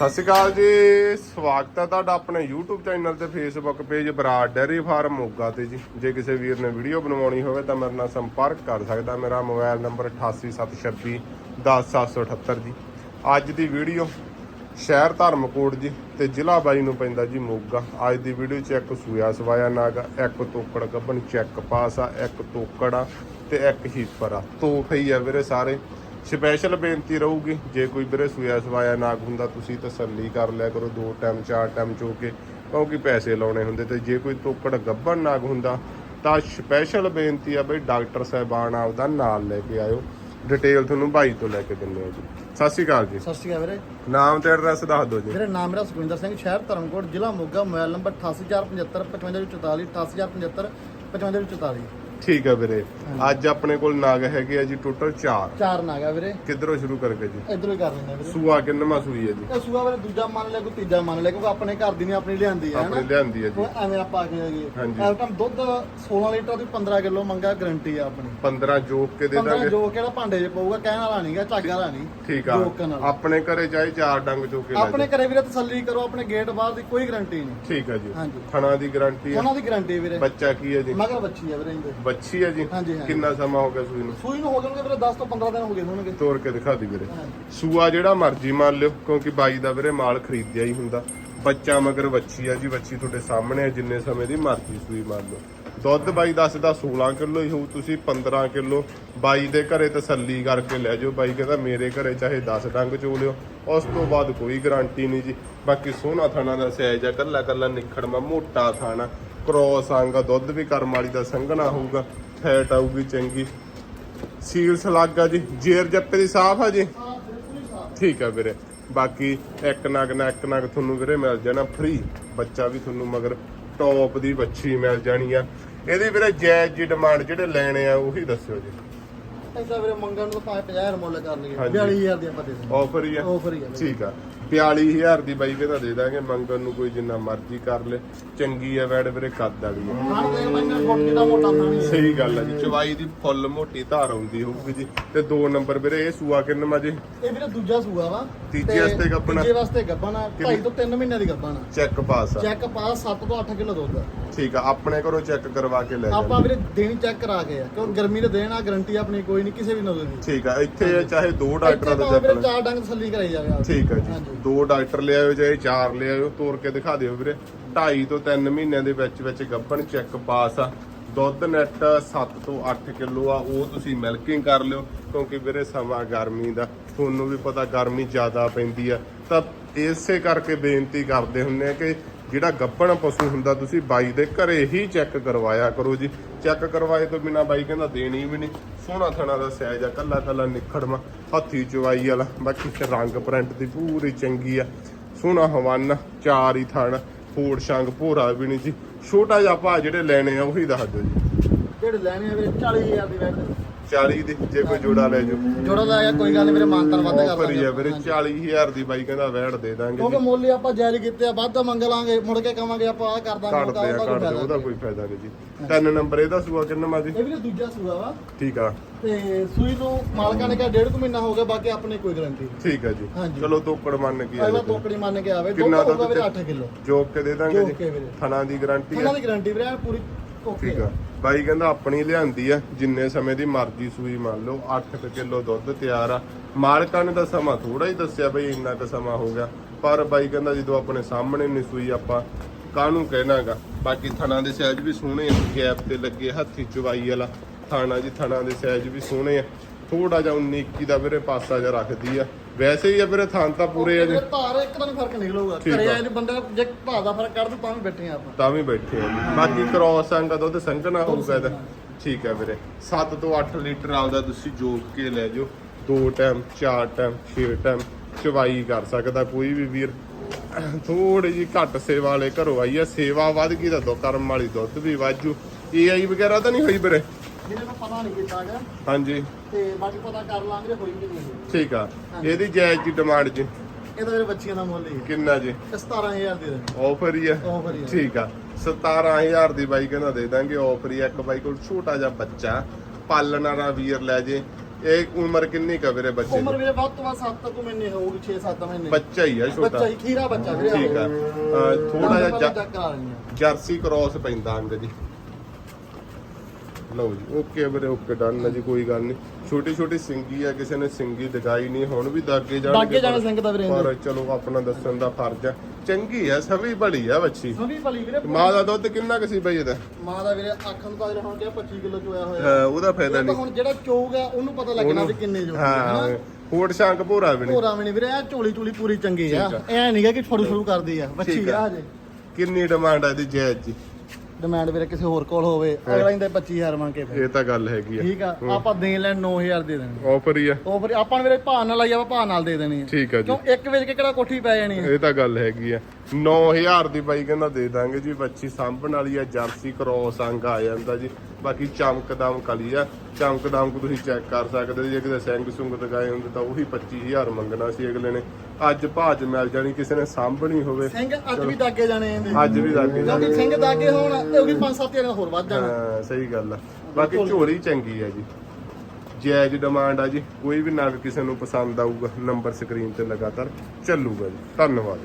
ਸਤਿ ਸ਼੍ਰੀ ਅਕਾਲ ਜੀ, ਸਵਾਗਤ ਹੈ ਤੁਹਾਡਾ ਆਪਣੇ YouTube ਚੈਨਲ ਤੇ Facebook page Brar dairy farm Moga ਤੇ ਜੀ। ਜੇ ਕਿਸੇ ਵੀਰ ਨੇ ਵੀਡੀਓ ਬਣਵਾਉਣੀ ਹੋਵੇ ਤਾਂ ਮੇਰੇ ਨਾਲ ਸੰਪਰਕ ਕਰ ਸਕਦਾ, ਮੇਰਾ ਮੋਬਾਈਲ ਨੰਬਰ 8876 10778 ਜੀ। ਅੱਜ ਦੀ ਵੀਡੀਓ ਸ਼ਹਿਰ ਧਰਮਕੋਟ ਜੀ ਤੇ ਜ਼ਿਲ੍ਹਾ ਬਾਈ ਨੂੰ ਪੈਂਦਾ ਜੀ ਮੋਗਾ। ਅੱਜ ਦੀ ਵੀਡੀਓ 'ਚ ਇੱਕ ਸੂਇਆ ਸਵਾਇਆ ਨਾਗਾ, ਇੱਕ ਤੋਕੜ ਗੱਬਣ ਚੈੱਕ ਪਾਸ ਆ ਇੱਕ ਤੋਕੜ ਆ ਤੇ ਇੱਕ ਹੀਪਰ ਆ ਤੋਫੇ ਹੀ ਆ ਵੀਰੇ ਸਾਰੇ। ਸਪੈਸ਼ਲ ਬੇਨਤੀ ਰਹੂਗੀ ਜੇ ਕੋਈ ਵੀਰੇ ਸੂਆ ਸਵਾਇਆ ਨਾਗ ਹੁੰਦਾ ਤੁਸੀਂ ਤਸੱਲੀ ਕਰ ਲਿਆ ਕਰੋ ਦੋ ਟਾਈਮ ਚਾਰ ਟਾਈਮ ਚੋ ਕੇ ਕਿਉਂਕਿ ਪੈਸੇ ਲਾਉਣੇ ਹੁੰਦੇ ਤੇ ਜੇ ਕੋਈ ਤੋਕੜ ਗੱਬਣ ਨਾਗ ਹੁੰਦਾ ਤਾਂ ਸਪੈਸ਼ਲ ਬੇਨਤੀ ਆ ਬਈ ਡਾਕਟਰ ਸਾਹਿਬਾਨ ਆਪਦਾ ਨਾਲ ਲੈ ਕੇ ਆਇਓ। ਡਿਟੇਲ ਤੁਹਾਨੂੰ ਭਾਈ ਤੋਂ ਲੈ ਕੇ ਦਿੰਦੇ ਆ ਜੀ। ਸਤਿ ਸ਼੍ਰੀ ਅਕਾਲ ਜੀ। ਸਤਿ ਸ਼੍ਰੀ ਅਕਾਲ ਵੀਰੇ। ਨਾਮ ਤੇ ਐਡਰੈਸ ਦੱਸ ਦਿਓ ਜੀ। ਮੇਰਾ ਨਾਮ ਮੇਰਾ ਸੁਖਵਿੰਦਰ ਸਿੰਘ ਸ਼ਹਿਰ ਧਰਮਕੋਟ ਜ਼ਿਲ੍ਹਾ ਮੋਗਾ ਮੋਬਾਈਲ ਨੰਬਰ 8875 5544 8875 5544 ਠੀਕ ਹੈ ਵੀਰੇ। ਅੱਜ ਆਪਣੇ ਕੋਲ ਨਾਗ ਹੈਗੇ ਆ ਜੀ ਟੋਟਲ 4 ਚਾਰ ਨਾਗ ਆ ਵੀਰੇ। ਕਿੱਧਰੋਂ ਸ਼ੁਰੂ ਕਰਕੇ ਜੀ? ਇਧਰੋਂ ਹੀ ਕਰ ਲੈਂਦੇ ਆ ਵੀਰੇ। ਸੂਆ ਕਿੰਨਵਾਂ ਸੂਈ ਹੈ ਜੀ? ਇਹ ਸੂਆ ਵੀਰੇ ਦੂਜਾ ਮੰਨ ਲਿਆ ਕੋਈ ਤੀਜਾ ਮੰਨ ਲਿਆ ਕਿਉਂਕਿ ਆਪਣੇ ਘਰ ਦੀ ਨਹੀਂ ਆਪਣੀ ਲਿਆਂਦੀ ਹੈ ਆਪਣੇ ਲਿਆਂਦੀ ਹੈ ਜੀ। ਹੁਣ ਐਵੇਂ ਆਪਾਂ ਆ ਕੇ ਆਈਏ ਹਾਂਜੀ। ਇਸ ਟਾਈਮ ਦੁੱਧ 16 ਲੀਟਰ ਦੀ 15 ਕਿਲੋ ਮੰਗਾ ਗਰੰਟੀ ਆ ਆਪਣੀ। 15 ਜੋਕ ਕੇ ਦੇ 15 ਦਾਂਗੇ। ਜੋ ਕਿਹੜਾ ਭਾਂਡੇ 'ਚ ਪਊਗਾ ਕਹਿਣ ਵਾਲਾ ਨਹੀਂਗਾ ਝਾਗਾ ਵਾਲਾ ਨਹੀਂ ਠੀਕ ਆ। ਜੋਕਾਂ ਨਾਲ। ਆਪਣੇ ਘਰੇ ਚਾਹੇ ਚਾਰ ਡੰਗ ਚੋ ਕੇ ਲੈ ਆਪਣੇ ਘਰੇ ਵੀਰੇ ਤਸੱਲੀ ਕਰੋ ਆਪਣੇ ਗੇਟ ਬਾਹਰ ਦੀ ਕੋਈ ਗਰੰਟੀ ਨਹੀਂ ਠੀਕ ਹੈ ਜੀ। ਹਾਂਜੀ। ਥਣਾ ਦੀ ਗਾਰੰਟੀ ਹੈ ਉਹਨਾਂ ਦੀ ਗਰੰਟੀ ਵੀਰੇ। ਬੱਚਾ ਕੀ ਹੈ ਜੀ? ਮਗਰ ਬੱਚੀ ਆ ਵੀਰੇ ਇਹਦੇ। ਬੱਚੀ ਹੈ ਜੀ ਹਾਂਜੀ, ਹਾਂਜੀ। ਕਿੰਨਾ ਸਮਾਂ ਹੋ ਗਿਆ ਸੂਈ ਨੂੰ? ਸੂਈ ਨੂੰ ਹੋ ਜਾਣਗੇ ਵੀਰੇ 10 ਤੋਂ 15 ਦਿਨ ਹੋ ਗਏ ਹੋਣਗੇ। ਤੋੜ ਕੇ ਦਿਖਾ ਦੀ ਵੀਰੇ। ਸੂਆ ਜਿਹੜਾ ਮਰਜ਼ੀ ਮੰਨ ਲਿਓ ਕਿਉਂਕਿ ਬਾਈ ਦਾ ਵੀਰੇ ਮਾਲ ਖਰੀਦਿਆ ਹੀ ਹੁੰਦਾ। ਬੱਚਾ ਮਗਰ ਵੱਛੀ ਆ ਜੀ ਵੱਛੀ ਤੁਹਾਡੇ ਸਾਹਮਣੇ ਆ ਜਿੰਨੇ ਸਮੇਂ ਦੀ ਮਰਜ਼ੀ ਸੂਈ ਮੰਨ ਲਓ। ਦੁੱਧ ਬਾਈ ਦੱਸਦਾ 16 ਕਿਲੋ ਹੀ ਹੋਊ ਤੁਸੀਂ 15 ਕਿਲੋ। ਬਾਈ ਦੇ ਘਰੇ ਤਸੱਲੀ ਕਰਕੇ ਲੈ ਜਾਓ ਬਾਈ ਕਹਿੰਦਾ ਮੇਰੇ ਘਰੇ ਚਾਹੇ 10 ਡੰਗ ਚੋ ਲਿਓ ਉਸ ਤੋਂ ਬਾਅਦ ਕੋਈ ਗਾਰੰਟੀ ਨਹੀਂ ਜੀ। ਬਾਕੀ ਸੋਹਣਾ ਥਾਣਾ ਦਾ ਸਾਈਜ਼ ਆ ਕੱਲਾ ਕੱਲਾ ਨਿਖੜਮਾ ਮੋਟਾ ਥਾਣਾ। ਕ੍ਰੋਸ ਆਂਗਾ ਦੁੱਧ ਵੀ ਕਰਮ ਵਾਲੀ ਦਾ ਸੰਘਣਾ ਹੋਊਗਾ ਫੈਟ ਆਊਗੀ ਚੰਗੀ। ਸੀਲਸ ਲੱਗਾ ਜੀ ਜੇਰ ਜੱਪੇ ਦੀ ਸਾਫ਼ ਆ ਜੀ? ਠੀਕ ਆ ਵੀਰੇ। ਬਾਕੀ ਇੱਕ ਨਗ ਨਾ ਇੱਕ ਨਗ ਤੁਹਾਨੂੰ ਵੀਰੇ ਮਿਲ ਜਾਣਾ ਫ੍ਰੀ ਬੱਚਾ ਵੀ ਤੁਹਾਨੂੰ ਮਗਰ ਟੌਪ ਦੀ ਬੱਚੀ ਮਿਲ ਜਾਣੀ ਆ। ਇਹਦੀ ਵੀਰੇ ਜਾਇਜ਼ ਜੀ ਡਿਮਾਂਡ ਜਿਹੜੇ ਲੈਣੇ ਆ ਉਹੀ ਦੱਸਿਓ ਜੀ। ਐਸਾ ਵੀਰੇ ਮੰਗਣ ਨੂੰ ਤਾਂ ਭਾਵੇਂ 50000 ਮੁੱਲ ਕਰ ਲਈਏ ਹਾਂਜੀ। 42000 ਦੀ ਆਪਾਂ ਦੇ ਦਿੰਦੇ ਆਫਰ ਹੀ ਆ। ਆਫਰ ਹੀ ਆ ਵੀਰੇ। ਠੀਕ ਆ। 42000 ਦੀ ਬਾਈ ਕਹਿੰਦਾ ਦੇ ਦਾਂਗੇ ਮੰਗਣ ਨੂੰ ਕੋਈ ਜਿੰਨਾ ਮਰਜ਼ੀ ਕਰ ਲੈ। ਚੰਗੀ ਆ ਵੈੜ ਵੀਰੇ ਕੱਦ ਵਾਲੀ ਆ। ਫੋਟ ਮੋਟਾ ਹੈ ਸਹੀ ਗੱਲ ਆ ਜੀ ਚਵਾਈ ਦੀ ਫੁੱਲ ਮੋਟੀ ਧਾਰ ਆਉਂਦੀ ਹੋਊਗੀ ਜੀ। ਤੇ ਦੋ ਨੰਬਰ ਵੀਰੇ ਇਹ ਸੂਆ ਕਿੰਨਾ ਜੀ? ਇਹ ਵੀਰੇ ਦੂਜਾ ਸੂਆ ਵਾ। ਤੀਜੇ ਵਾਸਤੇ ਗੱਭਣ। ਆ? ਤੀਜੇ ਵਾਸਤੇ ਗੱਬਣ ਆ ਢਾਈ ਤੋਂ 3 ਮਹੀਨਿਆਂ ਦੀ ਗੱਬਣ ਚੈੱਕ ਪਾਸ ਆ। ਚੈੱਕ ਪਾਸ 7 ਤੋਂ 8 ਕਿਲੋ ਦੁੱਧ। ਠੀਕ ਆ ਆਪਣੇ ਘਰੋਂ ਚੈੱਕ ਕਰਵਾ ਕੇ ਲੈ ਆਪਾਂ ਵੀਰੇ ਦੇਣੀ ਚੈੱਕ ਕਰਾ ਕੇ ਆ ਕਿਉਂ ਗਰਮੀ ਦੇ ਦੇਣ ਆ ਗਾਰੰਟੀ ਆਪਣੀ ਕੋਈ ਨਹੀਂ ਕਿਸੇ ਵੀ ਨਜ਼ਰ ਦੀ। ਠੀਕ ਆ ਇੱਥੇ ਚਾਹੇ ਦੋ ਡਾਕਟਰਾਂ ਦਾ ਚੈੱਕ ਚਾਰ ਡੰਗ ਤਸੱਲੀ ਕਰਾਈ ਜਾਵੇ। ਠੀਕ ਆ ਜੀ। ਹਾਂਜੀ। ਦੋ ਡਾਕਟਰ ਲਿਆਇਓ ਚਾਹੇ ਚਾਰ ਲਿਆਇਓ ਤੋਰ ਕੇ ਦਿਖਾ ਦਿਓ ਵੀਰੇ। 2.5 ਤੋਂ 3 ਮਹੀਨਿਆਂ ਦੇ ਵਿੱਚ ਵਿੱਚ ਗੱਭਣ ਚੈੱਕ ਪਾਸ ਆ। ਦੁੱਧ ਨੈਟ 7 ਤੋਂ 8 ਕਿਲੋ ਆ, ਉਹ ਤੁਸੀਂ ਮਿਲਕਿੰਗ ਕਰ ਲਿਓ, ਕਿਉਂਕਿ ਵੀਰੇ ਸਮਾਂ ਗਰਮੀ ਦਾ। ਤੁਹਾਨੂੰ ਵੀ ਪਤਾ ਗਰਮੀ ਜ਼ਿਆਦਾ ਪੈਂਦੀ ਆ। ਤਾਂ ਇਸੇ ਕਰਕੇ ਬੇਨਤੀ ਕਰਦੇ ਹੁੰਨੇ ਆ ਕਿ ਜਿਹੜਾ ਗੱਭਣ ਪਸ਼ੂ ਹੁੰਦਾ ਤੁਸੀਂ ਬਾਈ ਦੇ ਘਰੇ ਹੀ ਚੈੱਕ ਕਰਵਾਇਆ ਕਰੋ ਜੀ। ਚੈੱਕ ਕਰਵਾਏ ਤੋਂ ਬਿਨਾ ਬਾਈ ਕਹਿੰਦਾ ਦੇਣੀ ਵੀ ਨਹੀਂ। ਸੋਹਣਾ ਥਣਾ ਦਾ ਸਾਈਜ਼ ਆ, ਕੱਲਾ ਕੱਲਾ ਨਿਖੜਵਾ ਹੱਥੀ ਚਵਾਈ ਵਾਲਾ। ਬਾਕੀ ਤੇ ਰੰਗ ਪ੍ਰਿੰਟ ਦੀ ਪੂਰੀ ਚੰਗੀ ਆ। ਸੋਹਣਾ ਹਵਾਨਾ, ਚਾਰ ਹੀ ਥਣ ਫੋੜ ਸ਼ੰਗ ਭੋਰਾ ਵੀ ਨਹੀਂ ਜੀ। ਛੋਟਾ ਜਿਹਾ ਭਾ ਜਿਹੜੇ ਲੈਣੇ ਆ ਉਹੀ ਦੱਸ ਦਿਓ ਜੀ। ਜਿਹੜੇ ਲੈਣੇ ਆ ਵੀਰੇ 40000 ਦੀ ਵੈਟ 40 ਦੀ ਜੇ ਕੋਈ ਜੋੜਾ ਲੈ ਜਾਓ। ਜੋੜਾ ਦਾ ਆ ਕੋਈ ਗੱਲ ਨਹੀਂ ਵੀਰੇ ਮਾਨਤਨ ਵੱਧ ਕਰ ਹੀ ਆ ਵੀਰੇ ਹਾਂਜੀ। 40000 ਦੀ ਬਾਈ ਕਹਿੰਦਾ ਵੈੜ ਦੇ ਦਾਂਗੇ ਕਿਉਂਕਿ ਮੁੱਲ ਹੀ ਆਪਾਂ ਜਾਇਜ਼ ਕੀਤੇ ਆ ਵੱਧ ਮੰਗ ਲਾਂਗੇ ਮੁੜ ਕੇ ਕਵਾਂਗੇ ਆਪਾਂ ਆ ਕਰ ਦਾਂਗੇ ਕੱਢ ਦੇ ਆ ਕੱਢ ਦੇ ਉਹਦਾ ਕੋਈ ਫਾਇਦਾ ਨਹੀਂ ਜੀ। ਤਿੰਨ ਨੰਬਰ ਇਹਦਾ ਸੂਆ ਕਿੰਨਾ ਜੀ? ਇਹ ਵੀ ਦੂਜਾ ਸੂਆ ਵਾ। ਠੀਕ ਆ। ਤੇ ਸੂਈ ਨੂੰ ਮਾਲਕਾਂ ਨੇ ਕਿਹਾ ਡੇਢ ਕੁ ਮਹੀਨਾ ਹੋ ਗਿਆ ਬਾਕੀ ਆਪਣੇ ਕੋਈ ਗਾਰੰਟੀ ਠੀਕ ਆ ਜੀ। ਹਾਂਜੀ। ਚਲੋ ਤੋਕੜ ਮੰਨ ਕੇ ਆ ਜੀ। ਟੋਕੜੀ ਮੰਨ ਕੇ ਆਵੇ। ਦੁੱਧ ਕਿੰਨਾ ਹੋਊਗਾ ਦੁੱਧ ਵੀਰੇ ਤੇ? 8 ਕਿਲੋ। ਜੋਕ ਕੇ ਦੇ ਦਾਂਗੇ ਜੋਕ ਜੀ। ਵੀਰੇ। ਥਣਾ ਦੀ ਗਾਰੰਟੀ ਇਹਨਾਂ ਆ ਦੀ ਗਾਰੰਟੀ ਵੀਰੇ ਐਨ ਪੂਰੀ ਓਕੇ ਠੀਕ ਆ। ਬਾਈ ਕਹਿੰਦਾ ਆਪਣੀ ਲਿਆਂਦੀ ਆ, ਜਿੰਨੇ ਸਮੇਂ ਦੀ ਮਰਜ਼ੀ ਸੂਈ ਮੰਨ ਲਓ 8 ਕਿਲੋ ਦੁੱਧ ਤਿਆਰ ਆ। ਮਾਲਕਾਂ ਨੇ ਤਾਂ ਸਮਾਂ ਥੋੜਾ ਹੀ ਦੱਸਿਆ ਬਈ, ਇੰਨਾ ਕੁ ਸਮਾਂ ਹੋ ਗਿਆ। ਪਰ ਬਾਈ ਕਹਿੰਦਾ ਜਦੋਂ ਆਪਣੇ ਸਾਹਮਣੇ ਨਹੀਂ ਸੂਈ ਆਪਾਂ, ਕਾਹਨੂੰ ਕਹਿਣਾਗਾ? ਬਾਕੀ ਥਣਾ ਦੇ ਸਾਈਜ਼ ਵੀ ਸੋਹਣੇ ਆ, ਗੈਪ ਤੇ ਲੱਗੇ ਹੱਥੀ ਚਵਾਈ ਵਾਲਾ ਥਾਣਾ ਜੀ, ਥਣਾ ਦੇ ਸਾਈਜ਼ ਵੀ ਸੋਹਣੇ ਆ। ਥੋੜਾ ਜਿਹਾ 19 21 ਦਾ ਵੀਰੇ ਪਾਸਾ ਜਿਹਾ ਰੱਖਦੀ ਆ। ਵੈਸੇ ਹੀ ਆ ਵੀਰੇ ਥਾਂ ਤਾਂ ਪੂਰੇ ਆ ਜੀ। ਧਾਰ ਇੱਕ ਤਾਂ ਨੀ ਫ਼ਰਕ ਨਿਕਲੂਗਾ। ਠੀਕ ਘਰੇ ਆ। ਆਏ ਨੇ ਬੰਦੇ ਜੇ ਧਾਰ ਦਾ ਫ਼ਰਕ ਕੱਢ ਦੂ ਤਾਂ ਵੀ ਬੈਠੇ ਆ ਆਪਾਂ। ਤਾਂ ਵੀ ਬੈਠੇ ਆ ਜੀ। ਬਾਕੀ ਕ੍ਰੋਸ ਅੰਗਾ ਦੁੱਧ ਸੰਘਣਾ ਹੋਊਗਾ ਇਹਦਾ। ਠੀਕ ਹੈ ਵੀਰੇ। 7 ਤੋਂ 8 ਲੀਟਰ ਆਉਂਦਾ ਤੁਸੀਂ ਜੋਕ ਕੇ ਲੈ ਜਾਓ। ਦੋ ਟਾਈਮ ਚਾਰ ਟਾਈਮ ਛੇ ਟਾਈਮ ਚਵਾਈ ਕਰ ਸਕਦਾ ਕੋਈ ਵੀ ਵੀਰ। ਥੋੜੀ ਜੀ ਘੱਟ ਸੇਵਾ ਵਾਲੇ ਘਰੋਂ ਆਈ ਆ ਸੇਵਾ ਵੱਧ ਗਈ ਤਾਂ ਦੋ ਕਰਮ ਵਾਲੀ ਦੁੱਧ ਵੀ ਵਾਜੂ ਏਆਈ ਵਗੈਰਾ ਤਾਂ ਨਹੀਂ ਹੋਈ ਵੀਰੇ? ਜਿਹਨੇ ਨੂੰ ਪਤਾ ਨਹੀਂ ਕੀਤਾ ਗਿਆ। ਹਾਂਜੀ। ਤੇ ਬਾਕੀ ਪਤਾ ਕਰ ਲਾਂਗੇ ਹੋਈ ਕਿ ਨਹੀਂ ਹੋਈ। ਠੀਕ ਆ। ਇਹਦੀ ਜਾਇਜ਼ ਦੀ ਡਿਮਾਂਡ ਜੀ। ਇਹਦਾ ਵੀਰੇ ਬੱਚੀਆਂ ਦਾ ਮੁੱਲ ਹੀ ਹੈ। ਕਿੰਨਾ ਜੀ? ਇਹ 17000 ਦੇ ਦੇ ਆਫਰ ਹੀ ਆ। ਆਫਰ ਹੀ ਹੈ ਠੀਕ ਆ। 17000 ਦੀ ਬਾਈ ਕਹਿੰਦਾ ਦੇ ਦਾਂਗੇ ਆਫਰ ਹੀ ਆ। ਇੱਕ ਬਾਈ ਕੋਲ ਛੋਟਾ ਜਿਹਾ ਬੱਚਾ ਪਾਲਣ ਵਾਲਾ ਵੀਰ ਲੈ ਜੇ। ਇਹ ਉਮਰ ਕਿੰਨੀ ਕਾ ਵੀਰੇ ਬੱਚੇ ਉਮਰ ਦੀ ਵੀਰੇ ਵੱਧ ਤੋਂ ਵੱਧ 7 ਕੁ ਮਹੀਨੇ ਹੋਊਗੀ 6-7 ਮਹੀਨੇ। ਬੱਚਾ ਹੀ ਆ ਛੋਟਾ। ਬੱਚਾ ਹੀ ਖੀਰਾ ਬੱਚਾ ਵੀਰੇ। ਠੀਕ ਆ। ਥੋੜਾ ਜਿਹਾ ਜ- ਚੈੱਕ ਕਰਾ ਲੈਣੀ ਆ ਜਰਸੀ ਕ੍ਰਾਸ ਪੈਂਦਾ ਅੰਗ ਜੀ। ਲਓ ਜੀ ਓਕੇ ਵੀਰੇ ਓਕੇ ਡਨ ਹੈ ਜੀ ਕੋਈ ਗੱਲ ਨਹੀਂ। ਛੋਟੀ ਛੋਟੀ ਸਿੰਗੀ ਆ ਕਿਸੇ ਨੇ ਸਿੰਗੀ ਦਿਖਾਈ ਨਹੀਂ ਹੁਣ ਵੀ ਦਾਗੇ ਜਾਣਗੇ ਦਾਗੇ ਜਾਣੇ ਸਿੰਘ ਦਾ ਵੀਰੇ ਪਰ ਚਲੋ ਆਪਣਾ ਦੱਸਣ ਦਾ ਫਰਜ਼ ਆ। ਚੰਗੀ ਆ ਸਭੀ ਬੜੀ ਆ ਬੱਚੀ। ਸੁਣੀ ਭਲੀ ਵੀਰੇ। ਮਾਂ ਦਾ ਦੁੱਧ ਕਿੰਨਾ ਕੁ ਸੀ ਬਈ ਇਹਦਾ? ਮਾਂ ਦਾ ਵੀਰੇ ਅੱਖ ਨੂੰ ਤਾਂ ਹੁਣ ਕਿਹਾ 25 ਕਿਲੋ ਚੋਇਆ ਹੋਇਆ। ਹਾਂ, ਉਹਦਾ ਫਾਇਦਾ ਨਹੀਂ। ਹੁਣ ਜਿਹੜਾ ਚੋਊਗਾ ਉਹਨੂੰ ਪਤਾ ਲੱਗਣਾ ਵੀ ਕਿੰਨੇ ਜੋ ਹਾਂ ਹੋੜ ਸ਼ਾਂਕ ਭੋਰਾ ਵੀ ਨਹੀਂ। ਹੋਰਾਂ ਵੀ ਨਹੀਂ ਵੀਰੇ ਇਹ ਝੋਲੀ ਝੋਲੀ ਪੂਰੀ ਚੰਗੀ ਆ। ਐ ਨਹੀਂਗਾ ਕਿ ਫੜੂ ਫੜੂ ਕਰਦੀ ਆ। ਬੱਚੀ ਆ। ਆ। ਹਜੇ। ਕਿੰਨੀ ਡਿਮਾਂਡ ਆ ਇਹਦੀ ਜਾਇਜ਼ ਜੀ। ਡਿਮਾਂਡ ਵੀਰੇ ਕਿਸੇ ਹੋਰ ਕੋਲ ਹੋਵੇ ਅਗਲਾ ਇਹਦੇ 25000 ਮੰਗ ਕੇ ਫਿਰ। ਇਹ ਤਾਂ ਗੱਲ ਹੈਗੀ ਆ। ਠੀਕ ਆ ਆਪਾਂ ਦੇਣ ਲੈਣ 9000 ਦੇ ਦੇਣੇ। ਆਫਰ ਹੀ ਆ। ਉਹ ਫਿਰ ਆਪਾਂ ਨੂੰ ਵੀਰੇ ਭਾਅ ਨਾਲ ਲਾਈ ਆਪਾਂ ਭਾਅ ਨਾਲ ਦੇ ਦੇਣੀ ਆ। ਠੀਕ ਆ ਜੀ। ਕਿਉਂ ਇੱਕ ਵੇਚ ਕੇ ਕਿਹੜਾ ਕੋਠੀ ਪੈ ਜਾਣੀ ਆ? ਇਹ ਤਾਂ ਗੱਲ ਹੈਗੀ ਆ। 9000 ਦੀ ਬਾਈ ਕਹਿੰਦਾ ਦੇ ਦਾਂਗੇ ਜੀ ਬੱਚੀ ਸਾਂਭਣ ਵਾਲੀ ਆ ਜਰਸੀ ਕ੍ਰੋਸ ਅੰਗ ਆ ਜਾਂਦਾ ਜੀ। ਬਾਕੀ ਚਮਕਦਮ ਕਲੀ ਆ। ਚਮਕਦਮ ਕੋ ਤੁਸੀਂ ਚੈੱਕ ਕਰ ਸਕਦੇ ਜੇ ਕਿਤੇ ਸਿੰਘ ਸੁੰਗ ਦਗਾਏ ਹੁੰਦੇ ਤਾਂ ਉਹੀ 25000 ਮੰਗਣਾ ਸੀ ਅਗਲੇ ਨੇ। ਅੱਜ ਭਾਜ ਮਿਲ ਜਾਣੀ ਕਿਸੇ ਨੇ ਸਾਂਭਣੀ ਹੋਵੇ। ਸਿੰਘ ਅੱਜ ਵੀ ਦਾਗੇ ਜਾਣੇ ਇਹਦੇ। ਅੱਜ ਵੀ ਲੱਗ ਕਿਉਂਕਿ ਜਾਣੀ ਸਿੰਘ ਦਾਗੇ ਹੋਣ ਤੇ ਉਹ ਵੀ 5-7000 ਹੋਰ ਵੱਧ ਜਾਣਾ। ਹਾਂ ਸਹੀ ਗੱਲ ਆ। ਬਾਕੀ ਝੋਲੀ ਚੰਗੀ ਆ ਜੀ। ਜਾਇਜ਼ ਡਿਮਾਂਡ ਆ ਜੀ। ਕੋਈ ਵੀ ਨਗ ਕਿਸੇ ਨੂੰ ਪਸੰਦ ਆਊਗਾ ਨੰਬਰ ਸਕਰੀਨ ਤੇ ਲਗਾਤਾਰ ਚੱਲੂਗਾ ਜੀ। ਧੰਨਵਾਦ।